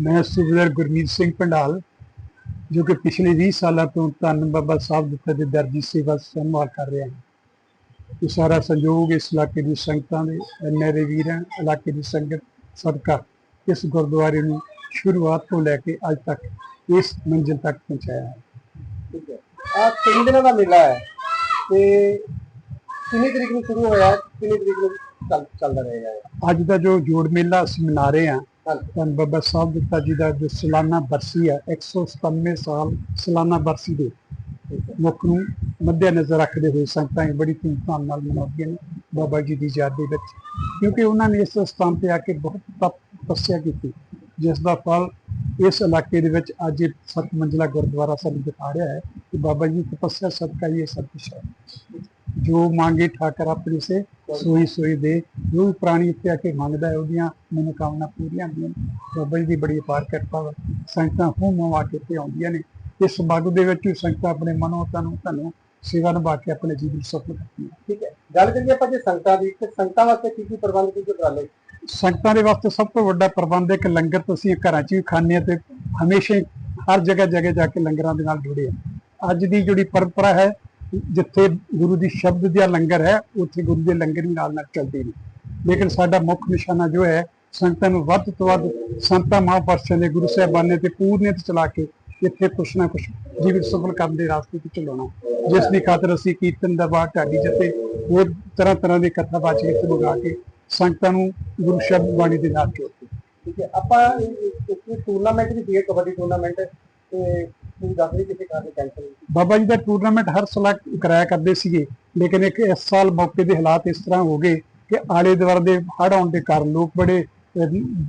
ਮੈਂ ਸੂਬੇਦਾਰ ਗੁਰਮੀਤ ਸਿੰਘ ਪੰਡਾਲ ਜੋ ਕਿ ਪਿਛਲੇ 20 ਸਾਲਾਂ ਤੋਂ ਧੰਨ ਬਾਬਾ ਸਾਹਿਬ ਦਿੱਤਾ ਦੇ ਦਰਜੀ ਸੇਵਾ ਸੰਭਾਲ ਕਰ ਰਿਹਾ ਹਾਂ ਇਹ ਸਾਰਾ ਸੰਯੋਗ ਇਸ ਇਲਾਕੇ ਦੀ ਸੰਗਤਾਂ ਦੇ ਮੇਰੇ ਵੀਰਾਂ ਇਲਾਕੇ ਦੀ ਸੰਗਤ ਸਦਕਾ ਇਸ ਗੁਰਦੁਆਰੇ ਨੂੰ ਸ਼ੁਰੂਆਤ ਤੋਂ ਲੈ ਕੇ ਅੱਜ ਤੱਕ ਇਸ ਮੰਜ਼ਿਲ ਤੱਕ ਪਹੁੰਚਾਇਆ ਹੈ ਠੀਕ ਹੈ ਆ ਤਿੰਨ ਦਿਨਾਂ ਦਾ ਮੇਲਾ ਹੈ ਤੇ ਕਿੰਨੀ ਤਰੀਕ ਨੂੰ ਸ਼ੁਰੂ ਹੋਇਆ? ਕਿੰਨੀ ਤਰੀਕ ਨੂੰ ਚੱਲ ਚੱਲਦਾ ਰਹੇਗਾ? ਅੱਜ ਦਾ ਜੋ ਜੋੜ ਮੇਲਾ ਅਸੀਂ ਮਨਾ ਰਹੇ ਹਾਂ ਧੰਨ ਬਾਬਾ ਸਾਹਿਬ ਦਿੱਤਾ ਜੀ ਦਾ ਜੋ ਸਾਲਾਨਾ ਬਰਸੀ ਹੈ 197 ਸਾਲ ਸਾਲਾਨਾ ਬਰਸੀ ਦੇ ਮੁੱਖ ਨੂੰ ਮੱਦੇ ਨਜ਼ਰ ਰੱਖਦੇ ਹੋਏ ਸੰਗਤਾਂ ਇਹ ਬੜੀ ਧੂਮਧਾਮ ਨਾਲ ਮਨਾਉਂਦੀਆਂ ਨੇ ਬਾਬਾ ਜੀ ਦੀ ਯਾਦ ਦੇ ਵਿੱਚ। ਕਿਉਂਕਿ ਉਹਨਾਂ ਨੇ ਇਸ ਸਥਾਨ ਤੇ ਆ ਕੇ ਬਹੁਤ ਤਪ ਤਪੱਸਿਆ ਕੀਤੀ, ਜਿਸ ਦਾ ਫਲ ਇਸ ਇਲਾਕੇ ਦੇ ਵਿੱਚ ਅੱਜ ਇਹ ਸੱਤ ਮੰਜ਼ਲਾ ਗੁਰਦੁਆਰਾ ਸਾਨੂੰ ਦਿਖਾ ਰਿਹਾ ਹੈ ਕਿ ਬਾਬਾ ਜੀ ਦੀ ਤਪੱਸਿਆ, ਸਦਕਾ ਹੀ ਇਹ ਸਭ ਕੁਛ ਹੈ। ਜੋ ਮੰਗੇ ਠਾਕਰ ਆਪਣੇ ਸੇ ਸੋਈ ਸੋਈ ਦੇ ਜੋ ਵੀ ਪ੍ਰਾਣੀ ਇੱਥੇ ਆ ਕੇ ਮੰਗਦਾ ਹੈ, ਉਹਦੀਆਂ ਮਨੋਕਾਮਨਾ ਪੂਰੀਆਂ ਹੁੰਦੀਆਂ ਨੇ। ਬਾਬਾ ਜੀ ਦੀ ਬੜੀ ਅਪਾਰ ਕਿਰਪਾ ਵਾ। ਸੰਗਤਾਂ ਹੂਮ ਆ ਕੇ ਇੱਥੇ ਆਉਂਦੀਆਂ ਨੇ। ਇਸ ਸਮਾਗਮ ਦੇ ਵਿੱਚ ਵੀ ਸੰਗਤਾਂ ਆਪਣੇ ਮਨੋਂ ਤੁਹਾਨੂੰ ਤੁਹਾਨੂੰ ਸੇਵਾ ਨਿਭਾ ਕੇ ਆਪਣੇ ਜੀਵਨ ਸਫਲ ਕਰਦੀਆਂ ਠੀਕ ਹੈ? ਗੱਲ ਕਰੀਏ ਆਪਾਂ ਜੇ ਸੰਗਤਾਂ ਦੀ, ਤੇ ਸੰਗਤਾਂ ਵਾਸਤੇ ਕੀ ਕੀ ਪ੍ਰਬੰਧ, ਕੀ ਕੀ ਉਪਰਾਲੇ ਸੰਗਤਾਂ ਦੇ ਵਾਸਤੇ ਸਭ ਤੋਂ ਵੱਡਾ ਪ੍ਰਬੰਧ ਇੱਕ ਲੰਗਰ, ਤੁਸੀਂ ਘਰਾਂ 'ਚ ਵੀ ਖਾਂਦੇ ਆ ਤੇ ਹਮੇਸ਼ਾ ਹਰ ਜਗ੍ਹਾ ਜਗ੍ਹਾ ਜਾ ਕੇ ਲੰਗਰਾਂ ਦੇ ਨਾਲ ਜੁੜੇ ਆ ਅੱਜ ਦੀ ਜਿਹੜੀ ਪਰੰਪਰਾ ਹੈ, ਜਿੱਥੇ ਗੁਰੂ ਦੀ ਸ਼ਬਦ ਦਾ ਲੰਗਰ ਹੈ, ਉੱਥੇ ਗੁਰੂ ਦੇ ਲੰਗਰ ਨਾਲ ਨਾਲ ਚੱਲਦੇ ਨੇ। ਲੇਕਿਨ ਸਾਡਾ ਮੁੱਖ ਨਿਸ਼ਾਨਾ ਜੋ ਹੈ ਸੰਗਤਾਂ ਨੂੰ ਵੱਧ ਤੋਂ ਵੱਧ ਸੰਤਾਂ ਮਹਾਂਪੁਰਸ਼ਾਂ ਦੇ ਗੁਰੂ ਸਾਹਿਬਾਨ ਤੇ ਪੂਰਨਿਤ ਚਲਾ ਕੇ ਇੱਥੇ ਕੁਛ ਨਾ ਕੁਛ ਜੀਵਨ ਸਫਲ ਕਰਨ ਦੇ ਰਾਸਤੇ ਤੇ ਚਲਾਉਣਾ ਜਿਸ ਦੀ ਖਾਤਰ ਅਸੀਂ ਕੀਰਤਨ ਦਰਬਾਰ ਢਾਡੀ ਜਿੱਤੇ ਹੋਰ ਤਰ੍ਹਾਂ ਤਰ੍ਹਾਂ ਦੀ ਕਥਾ ਬਾਚਕ ਇੱਥੇ ਮੰਗਾ ਕੇ ਸੰਗਤਾਂ ਨੂੰ ਗੁਰੂ ਸ਼ਬਦ ਬਾਣੀ ਦੇ ਨਾਲ ਜੋੜਦੇ ਠੀਕ ਹੈ ਆਪਾਂ ਇੱਕ ਟੂਰਨਾਮੈਂਟ ਵੀ ਸੀਗਾ ਕਬੱਡੀ ਟੂਰਨਾਮੈਂਟ ਤੇ ਤੁਸੀਂ ਦੱਸ ਰਹੇ ਕਿਸੇ ਕਾਰਨ ਕੈਂਸਲ ਬਾਬਾ ਜੀ ਦਾ ਟੂਰਨਾਮੈਂਟ ਹਰ ਸਾਲ ਕਰਾਇਆ ਕਰਦੇ ਸੀਗੇ ਲੇਕਿਨ ਇੱਕ ਇਸ ਸਾਲ ਮੌਕੇ ਦੇ ਹਾਲਾਤ ਇਸ ਤਰ੍ਹਾਂ ਹੋ ਗਏ ਕਿ ਆਲੇ ਦੁਆਲੇ ਦੇ ਹੜ੍ਹ ਆਉਣ ਦੇ ਕਾਰਨ ਲੋਕ ਬੜੇ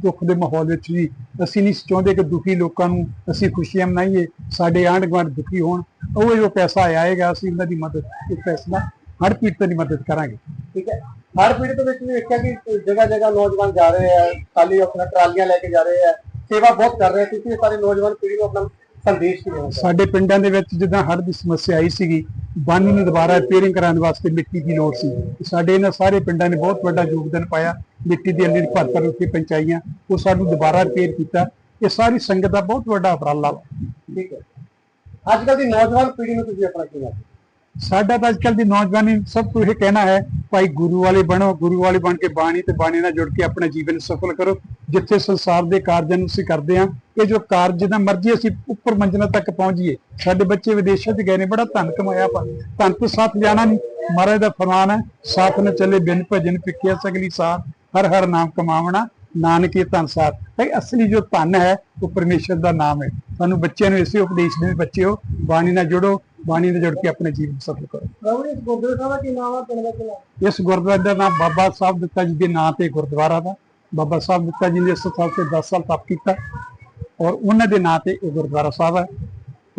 ਦੁੱਖ ਦੇ ਮਾਹੌਲ ਵਿੱਚ ਵੀ ਅਸੀਂ ਨਹੀਂ ਚਾਹੁੰਦੇ ਕਿ ਦੁਖੀ ਲੋਕਾਂ ਨੂੰ ਅਸੀਂ ਖੁਸ਼ੀਆਂ ਮਨਾਈਏ, ਸਾਡੇ ਆਂਢ ਗੁਆਂਢ ਦੁਖੀ ਹੋਣ। ਉਹ ਜੋ ਪੈਸਾ ਆਏਗਾ, ਅਸੀਂ ਉਹਨਾਂ ਦੀ ਮਦਦ ਇਸ ਪੈਸਾ ਹੜ੍ਹ ਪੀੜਤਾਂ ਦੀ ਮਦਦ ਕਰਾਂਗੇ। ਠੀਕ ਹੈ? ਹਰ ਪੀੜਤ ਦੇ ਵਿੱਚ ਵੀ ਵੇਖਿਆ ਕਿ ਜਗ੍ਹਾ ਜਗ੍ਹਾ ਨੌਜਵਾਨ ਜਾ ਰਹੇ ਆ, ਖਾਲੀ ਆਪਣਾ ਟਰਾਲੀਆਂ ਲੈ ਕੇ ਜਾ ਰਹੇ ਆ, ਸੇਵਾ ਬਹੁਤ ਕਰ ਰਹੇ ਆ ਤੁਸੀਂ ਸਾਰੇ ਨੌਜਵਾਨ ਪੀੜ੍ਹੀ ਨੂੰ ਆਪਣਾ ਸੰਦੇਸ਼ ਕੀ ਦੇਣਾ ਸਾਡੇ ਪਿੰਡਾਂ ਦੇ ਵਿੱਚ ਜਿੱਦਾਂ ਹੜ੍ਹ ਦੀ ਸਮੱਸਿਆ ਆਈ ਸੀਗੀ ਬੰਨ ਨੂੰ ਦੁਬਾਰਾ ਰਿਪੇਅਰਿੰਗ ਕਰਾਉਣ ਵਾਸਤੇ ਮਿੱਟੀ ਦੀ ਲੋੜ ਸੀ। ਸਾਡੇ ਇਹਨਾਂ ਸਾਰੇ ਪਿੰਡਾਂ ਨੇ ਬਹੁਤ ਵੱਡਾ ਯੋਗਦਾਨ ਪਾਇਆ। ਮਿੱਟੀ ਦੀ ਅੰਦਰ ਭਰ ਭਰ ਉੱਥੇ ਪਹੁੰਚਾਈਆਂ। ਉਹ ਸਾਨੂੰ ਦੁਬਾਰਾ ਰਿਪੇਅਰ ਕੀਤਾ। ਇਹ ਸਾਰੀ ਸੰਗਤ ਦਾ ਬਹੁਤ ਵੱਡਾ ਉਪਰਾਲਾ। ਠੀਕ ਹੈ। ਅੱਜ ਕੱਲ੍ਹ ਦੀ ਨੌਜਵਾਨ ਪੀੜ੍ਹੀ ਨੂੰ ਤੁਸੀਂ ਆਪਣਾ ਕੀ ਮੈਸੇਜ ਸਾਡਾ ਤਾਂ ਅੱਜਕੱਲ ਦੀ ਨੌਜਵਾਨੀ ਸਭ ਤੋਂ ਇਹ ਕਹਿਣਾ ਹੈ ਭਾਈ ਗੁਰੂ ਵਾਲੇ ਬਣੋ। ਗੁਰੂ ਵਾਲੇ ਬਣ ਕੇ ਬਾਣੀ ਤੇ ਬਾਣੀ ਨਾਲ ਜੁੜ ਕੇ ਆਪਣਾ ਜੀਵਨ ਸਫਲ ਕਰੋ। ਜਿੱਥੇ ਸੰਸਾਰ ਦੇ ਕਾਰਜਾਂ ਨੂੰ ਅਸੀਂ ਕਰਦੇ ਹਾਂ ਇਹ ਜੋ ਕਾਰਜ ਜਿੱਦਾਂ ਮਰਜ਼ੀ ਅਸੀਂ ਉੱਪਰ ਮੰਜ਼ਿਲਾਂ ਤੱਕ ਪਹੁੰਚ ਜਾਈਏ ਸਾਡੇ ਬੱਚੇ ਵਿਦੇਸ਼ਾਂ 'ਚ ਗਏ ਨੇ ਬੜਾ ਧਨ ਕਮਾਇਆ ਪਰ ਧਨ ਤੋਂ ਸਾਥ ਜਾਣਾ ਨਹੀਂ ਮਹਾਰਾਜ ਦਾ ਫਰਮਾਨ ਹੈ ਸਾਥ न ਚੱਲੇ ਬਿਨ ਭਜਨ ਪਿੱਕਿਆ ਸਗਲੀ ਸਾਥ ਹਰ ਹਰ ਨਾਮ ਕਮਾਵਣਾ ਨਾਨਕੇ ਧਨ ਸਾਥ ਇਹ ਅਸਲੀ ਜੋ ਧਨ ਹੈ ਉਹ ਪਰਮੇਸ਼ਰ ਦਾ ਨਾਮ ਹੈ। ਸਾਨੂੰ ਬੱਚਿਆਂ ਨੂੰ ਇਸੇ ਉਪਦੇਸ਼ ਦੇ ਬੱਚਿਓ ਬਾਣੀ ਨਾਲ ਜੁੜੋ ਬਾਣੀ ਨਾਲ ਜੁੜ ਕੇ ਆਪਣੇ ਜੀਵਨ ਸਫਲ ਕਰੋ। ਪ੍ਰਭੂ ਇਸ ਗੁਰਦੁਆਰਾ ਦਾ ਕੀ ਨਾਮ ਆ? ਪਿੰਡ ਦਾ ਇਸ ਗੁਰਦੁਆਰੇ ਦਾ ਨਾਮ ਬਾਬਾ ਸਾਹਿਬ ਦਿੱਤਾ ਜੀ ਦੇ ਨਾਂ ਤੇ ਗੁਰਦੁਆਰਾ ਦਾ। ਬਾਬਾ ਸਾਹਿਬ ਦਿੱਤਾ ਜੀ ਨੇ ਇਸ ਸਾਲ ਤੇ 10 ਸਾਲ ਤਪ ਕੀਤਾ ਔਰ ਉਹਨਾਂ ਦੇ ਨਾਂ ਤੇ ਇਹ ਗੁਰਦੁਆਰਾ ਸਾਹਿਬ ਹੈ।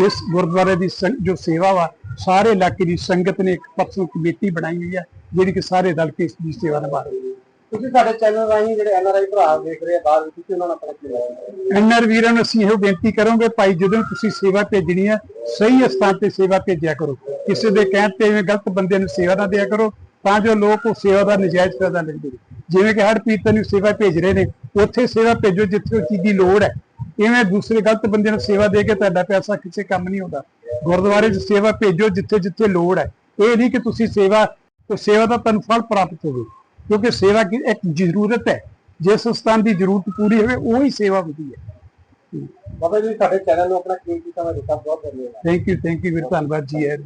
ਇਸ ਗੁਰਦੁਆਰੇ ਦੀ ਜੋ ਸੇਵਾ ਵਾ ਸਾਰੇ ਇਲਾਕੇ ਦੀ ਸੰਗਤ ਨੇ ਇੱਕ ਪਰਸਨਲ ਕਮੇਟੀ ਬਣਾਈ ਹੋਈ ਹੈ ਜਿਹੜੀ ਕਿ ਸਾਰੇ ਰਲ ਕੇ ਇਸ ਦੀ ਸੇਵਾ ਨਿਭਾ ਰਹੇ ਨੇ। ਤੁਸੀਂ ਸਾਡੇ ਚੈਨਲ ਰਾਹੀਂ ਜਿਹੜੇ ਐਨਆਰਆਈ ਭਰਾ ਦੇਖ ਰਹੇ ਆ ਬਾਹਰ ਵਿੱਚ ਤੁਸੀਂ ਉਹਨਾਂ ਨੂੰ ਆਪਣਾ ਕੀ ਮੈਸੇਜ ਐਨਆਰ ਵੀਰਾਂ ਨੂੰ ਅਸੀਂ ਇਹੋ ਬੇਨਤੀ ਕਰਾਂਗੇ ਭਾਈ ਜਦੋਂ ਤੁਸੀਂ ਸੇਵਾ ਭੇਜਣੀ ਹੈ ਸਹੀ ਸਥਾਨ ਤੇ ਸੇਵਾ ਭੇਜਿਆ ਕਰੋ। ਕਿਸੇ ਦੇ ਕਹਿਣ ਤੇ ਗਲਤ ਬੰਦੇ ਨੂੰ ਸੇਵਾ ਨਾ ਦਿਆ ਕਰੋ ਤਾਂ ਜੋ ਲੋਕ ਉਹ ਸੇਵਾ ਦਾ ਨਜਾਇਜ਼ ਫਾਇਦਾ ਲੈਂਦੇ ਨੇ। ਜਿਵੇਂ ਕਿ ਹਰ ਪੀਰਤਨ ਨੂੰ ਸੇਵਾ ਭੇਜ ਰਹੇ ਨੇ ਉੱਥੇ ਸੇਵਾ ਭੇਜੋ ਜਿੱਥੇ ਉਹ ਚੀਜ਼ ਦੀ ਲੋੜ ਹੈ। ਇਵੇਂ ਦੂਸਰੇ ਗਲਤ ਬੰਦੇ ਨੂੰ ਸੇਵਾ ਦੇ ਕੇ ਤੁਹਾਡਾ ਪੈਸਾ ਕਿਸੇ ਕੰਮ ਨਹੀਂ ਆਉਂਦਾ। ਗੁਰਦੁਆਰੇ 'ਚ ਸੇਵਾ ਭੇਜੋ ਜਿੱਥੇ ਜਿੱਥੇ ਲੋੜ ਹੈ। ਇਹ ਨਹੀਂ ਕਿ ਤੁਸੀਂ ਸੇਵਾ ਤੇ ਸੇਵਾ ਦਾ ਤੁਹਾਨੂੰ ਫਲ ਪ੍ਰਾਪਤ ਹੋਵੇ ਕਿਉਂਕਿ ਸੇਵਾ ਕੀ ਇੱਕ ਜ਼ਰੂਰਤ ਹੈ। ਜਿਸ ਸਥਾਨ ਦੀ ਜ਼ਰੂਰਤ ਪੂਰੀ ਹੋਵੇ ਉਹ ਹੀ ਸੇਵਾ ਹੁੰਦੀ ਹੈ। ਬਾਬਾ ਜੀ ਸਾਡੇ ਚੈਨਲ ਨੂੰ ਆਪਣਾ ਕੀਮਤੀ ਸਮਾਂ ਦਿੱਤਾ ਬਹੁਤ ਧੰਨਵਾਦ। ਥੈਂਕ ਯੂ ਥੈਂਕ ਯੂ ਵੀਰ ਧੰਨਵਾਦ ਜੀ ਹੈ